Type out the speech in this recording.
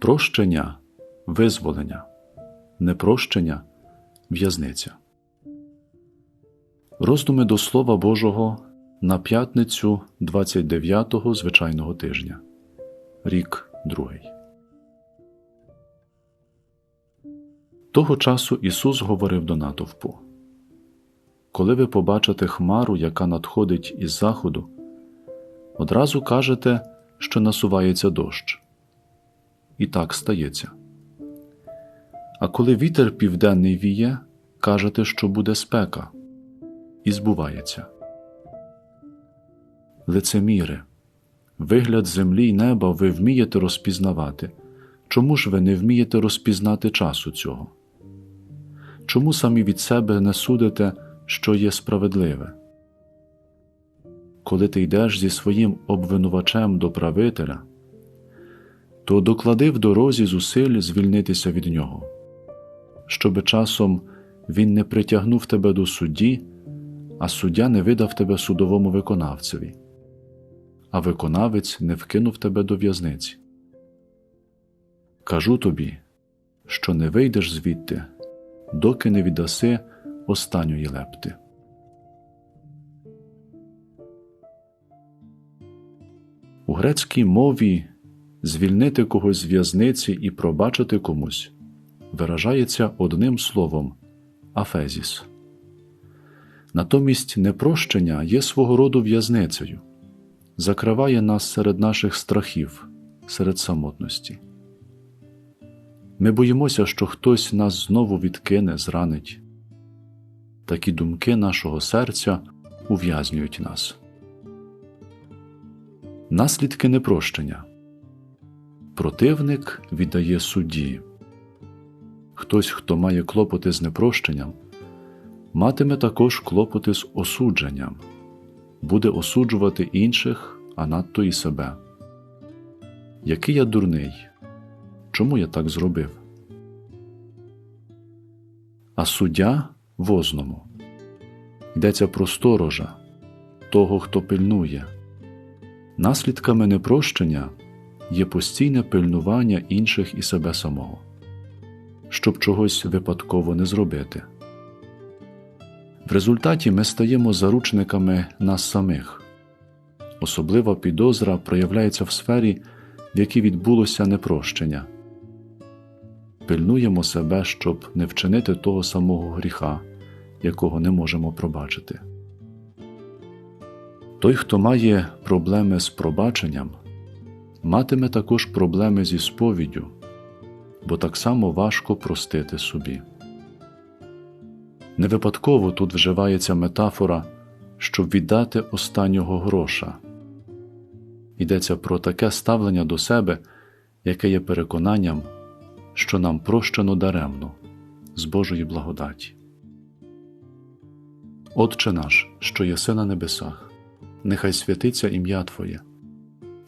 Прощення визволення, непрощення в'язниця. Роздуми до Слова Божого на п'ятницю 29-го звичайного тижня. Рік другий. Того часу Ісус говорив до натовпу Коли ви побачите хмару, яка надходить із заходу, одразу кажете, що насувається дощ. І так стається. А коли вітер південний віє, кажете, що буде спека, і збувається. Лицеміре, вигляд землі й неба ви вмієте розпізнавати. Чому ж ви не вмієте розпізнати часу цього? Чому самі від себе не судите, що є справедливе? Коли ти йдеш зі своїм обвинувачем до правителя, то доклади в дорозі зусиль звільнитися від нього, щоби часом він не притягнув тебе до судді, а суддя не видав тебе судовому виконавцеві, а виконавець не вкинув тебе до в'язниці. Кажу тобі, що не вийдеш звідти, доки не віддаси останньої лепти. У грецькій мові звільнити когось з в'язниці і пробачити комусь виражається одним словом афезіс. Натомість непрощення є свого роду в'язницею, закриває нас серед наших страхів, серед самотності. Ми боїмося, що хтось нас знову відкине, зранить. Такі думки нашого серця ув'язнюють нас. Наслідки непрощення Противник віддає судді. Хтось, хто має клопоти з непрощенням, матиме також клопоти з осудженням, буде осуджувати інших, а надто і себе. Який я дурний? Чому я так зробив? А суддя возному йдеться про сторожа, того, хто пильнує. Наслідками непрощення є постійне пильнування інших і себе самого, щоб чогось випадково не зробити. В результаті ми стаємо заручниками нас самих. Особлива підозра проявляється в сфері, в якій відбулося непрощення. Пильнуємо себе, щоб не вчинити того самого гріха, якого не можемо пробачити. Той, хто має проблеми з пробаченням, матиме також проблеми зі сповіддю, бо так само важко простити собі. Не випадково тут вживається метафора, щоб віддати останнього гроша. Йдеться про таке ставлення до себе, яке є переконанням, що нам прощено даремно з Божої благодаті. Отче наш, що єси на небесах, нехай святиться ім'я Твоє,